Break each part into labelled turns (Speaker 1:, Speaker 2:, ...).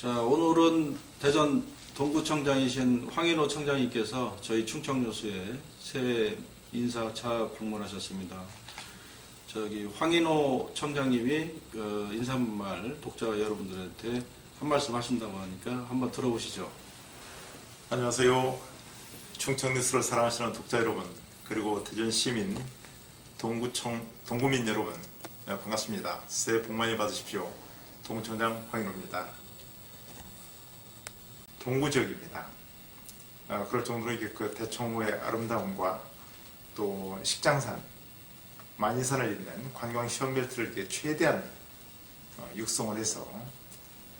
Speaker 1: 자, 오늘은 대전 동구청장이신 황인호 청장님께서 저희 충청여수에 새 인사차 방문하셨습니다. 저기 황인호 청장님이 그 인사말 독자 여러분들한테 한 말씀 하신다고 하니까 한번 들어보시죠.
Speaker 2: 안녕하세요. 충청 뉴스를 사랑하시는 독자 여러분, 그리고 대전 시민, 동구청, 동구민 여러분, 네, 반갑습니다. 새해 복 많이 받으십시오. 동구청장 황인호입니다. 동구 지역입니다. 아, 그럴 정도로 이게 그 대청호의 아름다움과 또 식장산, 만이산을 잇는 관광 시험벨트를 이렇게 최대한 어, 육성을 해서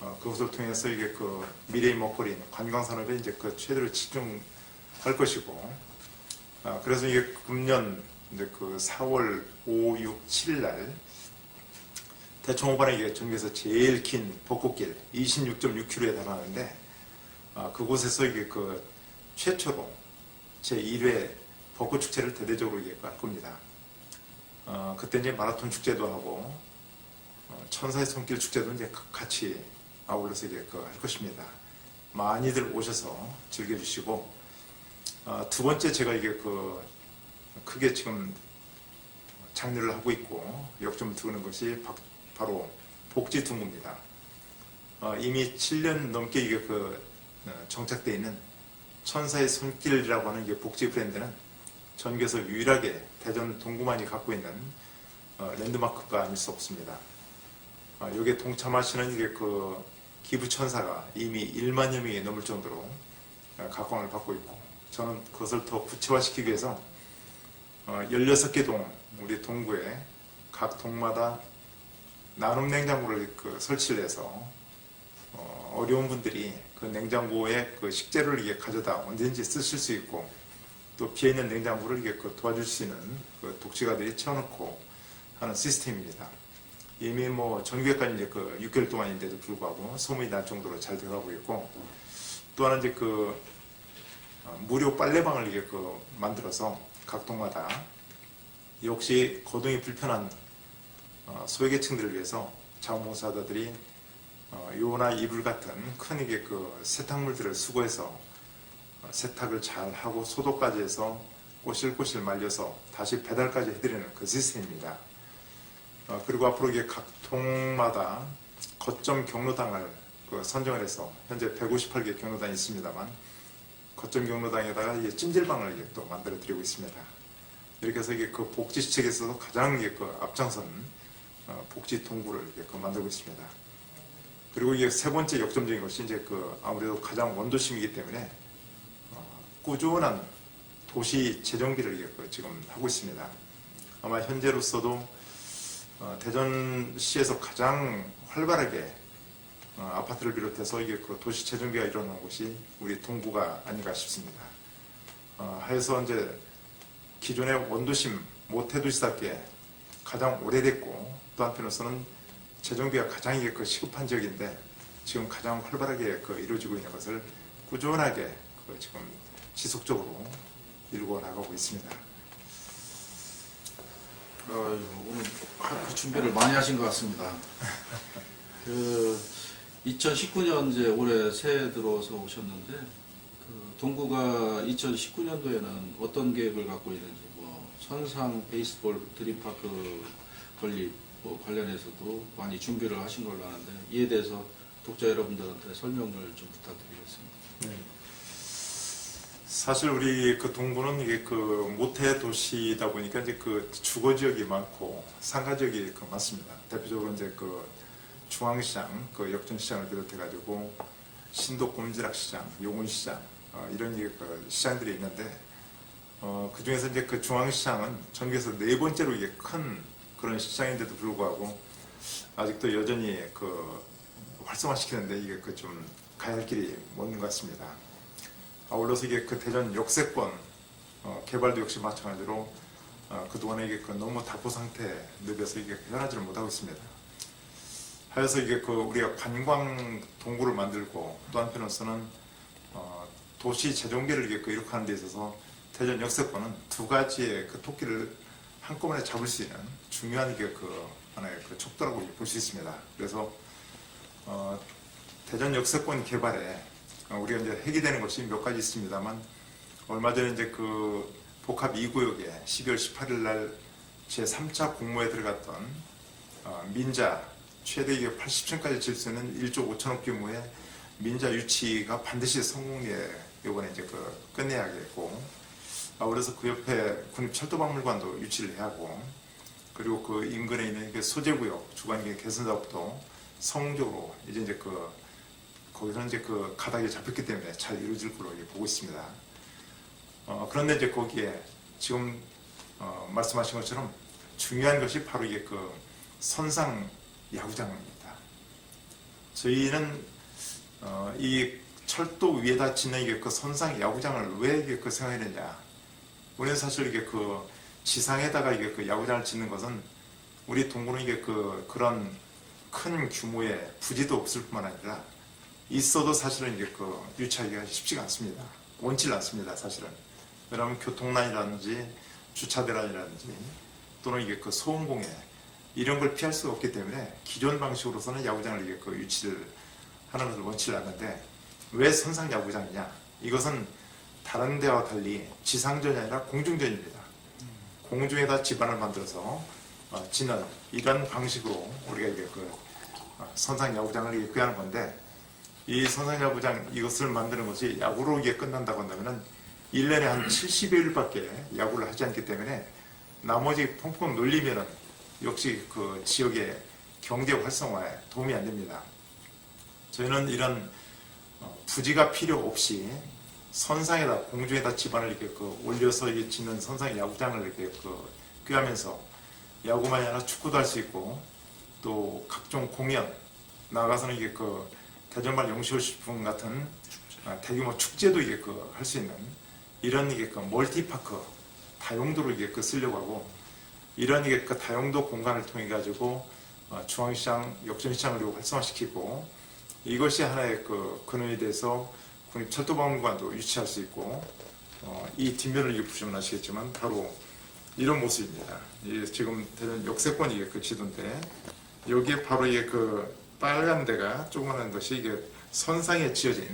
Speaker 2: 어, 그것을 통해서 이게 그 미래의 먹거리인 관광 산업에 이제 그 최대로 집중할 것이고, 아, 그래서 이게 금년 이제 그 4월 5, 6, 7일 날 대청 호반에 이게 전국에서 제일 긴 벚꽃길 26.6km에 달하는데 아, 그곳에서 이게 그 최초로 제 1회 벚꽃 축제를 대대적으로 이게 할 겁니다. 어, 그때 이제 마라톤 축제도 하고 어, 천사의 손길 축제도 이제 가- 같이 아울러서 이제 그 할 것입니다. 많이들 오셔서 즐겨주시고 어, 두 번째 제가 이게 그 크게 지금 장려를 하고 있고 역점 두는 것이 바, 로 복지 둥구입니다. 어, 이미 7년 넘게 이게 그 어, 정착되어 있는 천사의 손길이라고 하는 이 복지 브랜드는 전국에서 유일하게 대전 동구만이 갖고 있는 어, 랜드마크가 아닐 수 없습니다. 어, 여기에 동참하시는 이게 그 기부 천사가 이미 1만여 명이 넘을 정도로 어, 각광을 받고 있고 저는 그것을 더 구체화시키기 위해서 어, 16개 동 우리 동구에 각 동마다 나눔 냉장고를 그 설치를 해서 어, 어려운 분들이 그 냉장고에 그 식재료를 이게 가져다 언제든지 쓰실 수 있고 또 비어 있는 냉장고를 이게 그 도와줄 수 있는 그 독지가들이 채워놓고 하는 시스템입니다. 이미 뭐 전국에까지 이제 그 6개월 동안인데도 불구하고 소문이 날 정도로 잘 돼가고 있고 또 하나 이제 그 어, 무료 빨래방을 이게 그 만들어서 각 동마다 역시 거동이 불편한 어, 소외계층들을 위해서 자원봉사자들이 어, 요나 이불 같은 큰 이게 그 세탁물들을 수거해서 어, 세탁을 잘 하고 소독까지 해서 꼬실꼬실 말려서 다시 배달까지 해드리는 그 시스템입니다. 어, 그리고 앞으로 이게 각 통마다 거점 경로당을 그 선정을 해서 현재 158개 경로당이 있습니다만 거점 경로당에다가 이게 찜질방을 이게 또 만들어 드리고 있습니다. 이렇게 해서 이게 그 복지 시책에서도 가장 이게 그 앞장선 어, 복지 동구를 이렇게 그 만들고 있습니다. 그리고 이게 세 번째 역점적인 것이 이제 그 아무래도 가장 원도심이기 때문에 어, 꾸준한 도시 재정비를 그 지금 하고 있습니다. 아마 현재로서도 어, 대전시에서 가장 활발하게 어, 아파트를 비롯해서 이게 그 도시 재정비가 일어나는 곳이 우리 동구가 아닌가 싶습니다. 어, 해서 이제 기존의 원도심 모태도시답게 가장 오래됐고 또 한편으로서는 재정비가 가장 그 시급한 지역인데 지금 가장 활발하게 그 이루어지고 있는 것을 꾸준하게 그 지금 지속적으로 이루고 나가고 있습니다.
Speaker 1: 아유, 오늘 그 준비를 많이 하신 것 같습니다. 그 2019년 이제 올해 새해 들어서 오셨는데 그 동구가 2019년도에는 어떤 계획을 갖고 있는지 뭐 선상 베이스볼 드림파크 건립 뭐 관련해서도 많이 준비를 하신 걸로 아는데 이에 대해서 독자 여러분들한테 설명을 좀 부탁드리겠습니다.
Speaker 2: 네. 사실 우리 그 동구는 이게 그 모태 도시다 보니까 이제 그 주거 지역이 많고 상가 지역이 그 많습니다. 대표적으로 이제 그 중앙시장, 그 역전시장을 비롯해 가지고 신도 꼼지락 시장, 용운 시장 어, 이런 그 시장들이 있는데 어, 그 중에서 이제 그 중앙시장은 전국에서 네 번째로 이게 큰 그런 시장인데도 불구하고 아직도 여전히 그 활성화시키는데 이게 그 좀 가야 할 길이 먼 것 같습니다. 아울러서 이게 그 대전 역세권 어, 개발도 역시 마찬가지로 어, 그동안에 이게 그 너무 답보 상태 늪에서 이게 변하지를 못하고 있습니다. 하여서 이게 그 우리가 관광 동구를 만들고 또 한편으로서는 어, 도시 재정비를 이게 그 이룩하는 데 있어서 대전 역세권은 두 가지의 그 토끼를 한꺼번에 잡을 수 있는 중요한 이게 그 하나의 그 촉도라고 볼 수 있습니다. 그래서 어, 대전 역세권 개발에 어, 우리가 이제 해결되는 것이 몇 가지 있습니다만 얼마 전에 이제 그 복합 2구역에 12월 18일 날 제3차 공모에 들어갔던 어, 민자 최대 이게 80층까지 질 수 있는 1조 5천억 규모의 민자 유치가 반드시 성공에 이번에 이제 그 끝내야겠고 아, 그래서 그 옆에 국립철도박물관도 유치를 해야 하고 그리고 그 인근에 있는 그 소재구역 주관계 개선 사업도 성공적으로 이제 이제 그 거기서 이제 그 가닥이 잡혔기 때문에 잘 이루어질 걸로 이렇게 보고 있습니다. 어, 그런데 이제 거기에 지금 어, 말씀하신 것처럼 중요한 것이 바로 이게 그 선상 야구장입니다. 저희는 어, 이 철도 위에다 짓는 이게 그 선상 야구장을 왜 이게 그 생각했느냐? 우리는 사실 이게 그 지상에다가 이게 그 야구장을 짓는 것은 우리 동구는 이게 그 그런 큰 규모의 부지도 없을 뿐만 아니라 있어도 사실은 이게 그 유치하기가 쉽지가 않습니다. 원치 않습니다, 사실은. 왜냐하면 교통난이라든지 주차 대란이라든지 또는 이게 그 소음 공해 이런 걸 피할 수가 없기 때문에 기존 방식으로서는 야구장을 이게 그 유치를 하는 것을 원치를 않는데 왜 선상 야구장이냐? 이것은 다른 데와 달리 지상전이 아니라 공중전입니다. 공중에다 집안을 만들어서 어, 짓는 이런 방식으로 우리가 이게 그 어, 선상 야구장을 이렇게 구하는 건데 이 선상 야구장 이것을 만드는 것이 야구로 이게 끝난다고 한다면은 1년에 한 70일밖에 야구를 하지 않기 때문에 나머지 펑펑 놀리면은 역시 그 지역의 경제 활성화에 도움이 안 됩니다. 저희는 이런 어, 부지가 필요 없이 선상에다 공중에다 집안을 이렇게 그 올려서 이 짓는 선상 야구장을 이렇게 그 꾀하면서 야구만이 아니라 축구도 할 수 있고 또 각종 공연 나가서는 이게 그 대전말 영시올식품 같은 아, 대규모 축제도 이게 그 할 수 있는 이런 이게 그 멀티파크 다용도로 이게 그 쓰려고 하고 이런 이게 그 다용도 공간을 통해 가지고 어, 중앙시장, 역전시장을 활성화시키고 이것이 하나의 그 근원이 돼서 국립철도박물관도 유치할 수 있고 어, 이 뒷면을 보시면 아시겠지만 바로 이런 모습입니다. 이 지금 대전 역세권이 이게 그 지도인데 여기에 바로 이게 그 빨간 데가 조그마한 것이 이게 선상에 지어진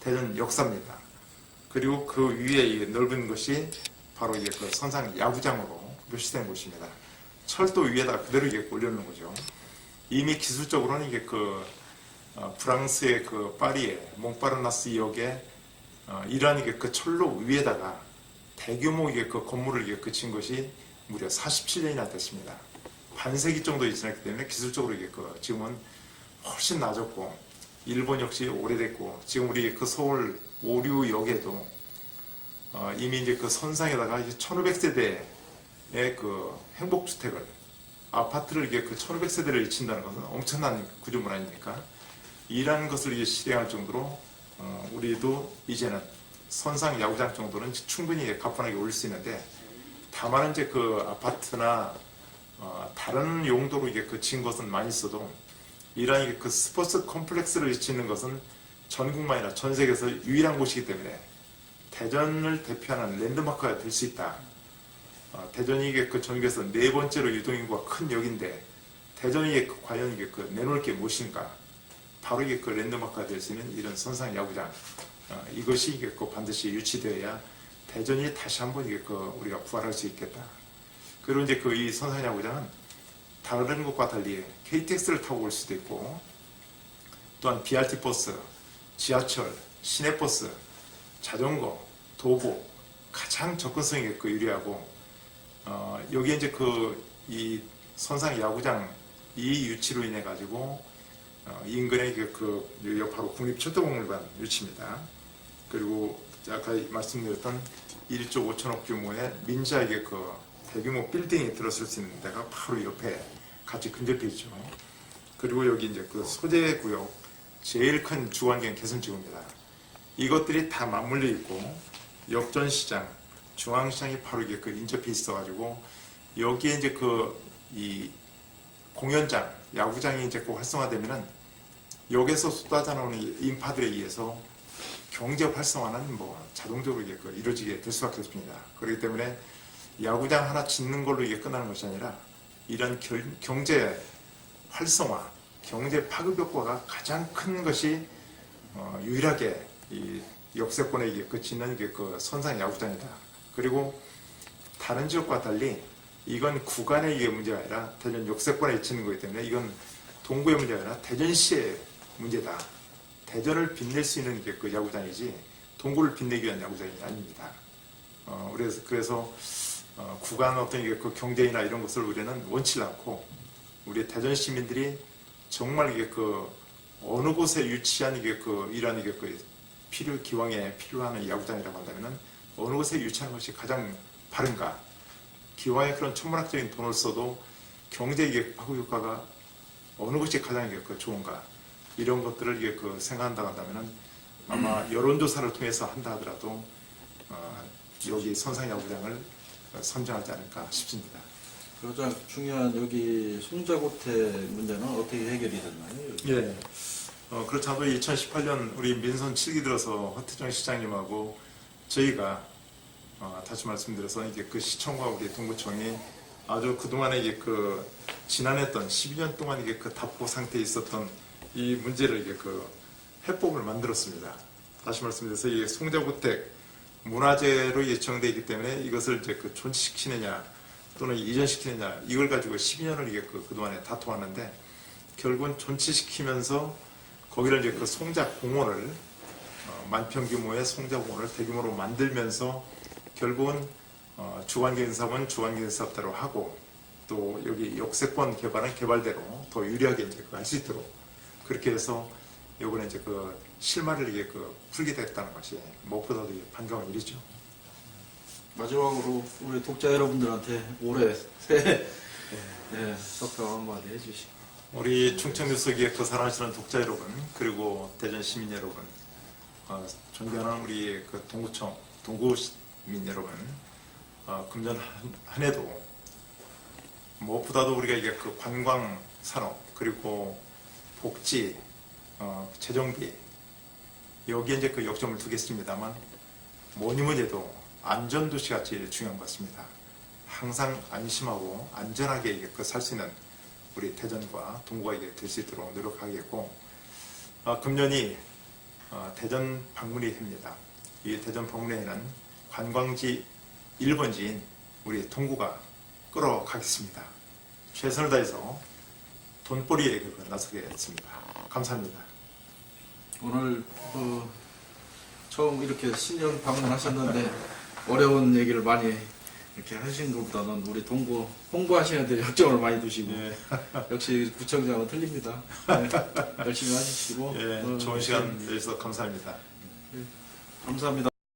Speaker 2: 대전 역사입니다. 그리고 그 위에 이 넓은 것이 바로 이게 그 선상 야구장으로 표시된 곳입니다. 철도 위에다 그대로 이게 올려놓은 거죠. 이미 기술적으로는 이게 그 어, 프랑스의 그 파리의 몽파르나스 역에 어, 이러한 이게 그 철로 위에다가 대규모 이게 그 건물을 이게 그친 것이 무려 47년이나 됐습니다. 반세기 정도 지났기 때문에 기술적으로 이게 그 지금은 훨씬 낮았고 일본 역시 오래됐고 지금 우리 그 서울 오류역에도 어, 이미 이제 그 선상에다가 이제 1500세대의 그 행복주택을 아파트를 이게 그 1500세대를 잊힌다는 것은 엄청난 구조물 아닙니까? 이라는 것을 실행할 정도로 어, 우리도 이제는 선상 야구장 정도는 충분히 가뿐하게 올릴 수 있는데 다만 이제 그 아파트나 어, 다른 용도로 이게 그진 것은 많이 있어도 이러한 그 스포츠 컴플렉스를 짓는 것은 전국만이나 전 세계에서 유일한 곳이기 때문에 대전을 대표하는 랜드마크가 될 수 있다. 어, 대전이 이게 그 전국에서 네 번째로 유동인구가 큰 역인데 대전이 그 과연 이게 그 내놓을 게 무엇인가? 바로 이게 그 랜드마크가 될 수 있는 이런 선상 야구장 어, 이것이 그 반드시 유치되어야 대전이 다시 한번 이게 그 우리가 부활할 수 있겠다. 그리고 이제 그 이 선상 야구장은 다른 곳과 달리 KTX를 타고 올 수도 있고 또한 BRT 버스, 지하철, 시내버스, 자전거, 도보 가장 접근성이 그 유리하고 어, 여기에 이제 그 이 선상 야구장 이 유치로 인해 가지고 어, 인근의 그, 그 여기 바로 국립철도박물관 유치입니다. 그리고 아까 말씀드렸던 1조 5천억 규모의 민자에게 그 대규모 빌딩이 들어설 수 있는 데가 바로 옆에 같이 근접해 있죠. 그리고 여기 이제 그 소재 구역 제일 큰 주환경 개선지구입니다. 이것들이 다 맞물려 있고 역전시장, 중앙시장이 바로 이게 그 인접해 있어가지고 여기에 이제 그 이 공연장, 야구장이 이제 그 활성화되면은 여기서 쏟아져 나오는 이 인파들에 의해서 경제 활성화는 뭐 자동적으로 이게 그 이루어지게 될 수밖에 없습니다. 그렇기 때문에 야구장 하나 짓는 걸로 이게 끝나는 것이 아니라 이런 결- 경제 활성화, 경제 파급 효과가 가장 큰 것이 어, 유일하게 이 역세권에 이게 그치는 게 그 선상 야구장이다. 그리고 다른 지역과 달리 이건 구간의 문제가 아니라 대전 역세권에 위치는 거기 때문에 이건 동구의 문제가 아니라 대전시의 문제다. 대전을 빛낼 수 있는 게 그 야구장이지 동구를 빛내기 위한 야구장이 아닙니다. 어, 그래서 그래서 어, 구간 어떤 그 경제이나 이런 것을 우리는 원치 않고 우리 대전 시민들이 정말 이게 그 어느 곳에 유치한 이게 그 이런 이게 그 필요 기왕에 필요한 야구장이라고 한다면은 어느 곳에 유치하는 것이 가장 바른가? 기왕에 그런 천문학적인 돈을 써도 경제 이게 파급 효과가 어느 것이 가장 이게 그 좋은가? 이런 것들을 이게 그 생각한다고 한다면은 아마 여론조사를 통해서 한다 하더라도 어, 여기 선상야구장을 선정하지 않을까 싶습니다.
Speaker 1: 가장 중요한 여기 송자고태 문제는 어떻게 해결이 됐나요? 여기?
Speaker 2: 예. 어, 않아도 2018년 우리 민선 7기 들어서 허태정 시장님하고 저희가 어, 다시 말씀드려서 이제 그 시청과 우리 동구청이 아주 그동안에 이게 그 지난했던 12년 동안 이게 그 답보 상태에 있었던 이 문제를 이게 그 해법을 만들었습니다. 다시 말씀드려서 이 송자고택 문화재로 예정되어 있기 때문에 이것을 이제 그 존치시키느냐 또는 이전시키느냐 이걸 가지고 12년을 이게 그 그동안에 다투었는데 결국은 존치시키면서 거기를 이제 그 송자 공원을 어, 만평 규모의 송자 공원을 대규모로 만들면서 결국은 어, 주관계인 사업은 주관계인 사업대로 하고 또 여기 역세권 개발은 개발대로 더 유리하게 이제 할 수 있도록 그렇게 해서 요번에 이제 그 실마리를 이게 그 풀게 됐다는 것이 무엇보다도 반가운 일이죠.
Speaker 1: 마지막으로 우리 독자 여러분들한테 올해 새해 네, 석표 한마디 해주시고
Speaker 2: 우리 충청 뉴스기에 그 사랑하시는 독자 여러분 그리고 대전 시민 여러분 어, 존경하는 우리 그 동구청 동구 시민 여러분 어, 금년 한, 한 해도 무엇보다도 우리가 이게 그 관광 산업 그리고 복지 어, 재정비 여기에 이제 그 역점을 두겠습니다만 뭐니 뭐니 해도 안전도시가 제일 중요한 것 같습니다. 항상 안심하고 안전하게 그살수 있는 우리 대전과 동구가 될 수 있도록 노력하겠고 어, 금년이 어, 대전 방문의 해입니다. 이 대전 방문회에는 관광지 1번지인 우리 동구가 끌어가겠습니다. 최선을 다해서 돈벌이에 그 나서겠습니다. 감사합니다.
Speaker 1: 오늘 그 처음 이렇게 신년 방문하셨는데 어려운 얘기를 많이 이렇게 하신 것보다는 우리 동구 홍보하시는 데 역점을 많이 두시고
Speaker 2: 예,
Speaker 1: 역시 구청장은 틀립니다. 네, 열심히 하시고
Speaker 2: 예,
Speaker 1: 어,
Speaker 2: 좋은 시간 내주셔서 감사합니다.
Speaker 1: 감사합니다.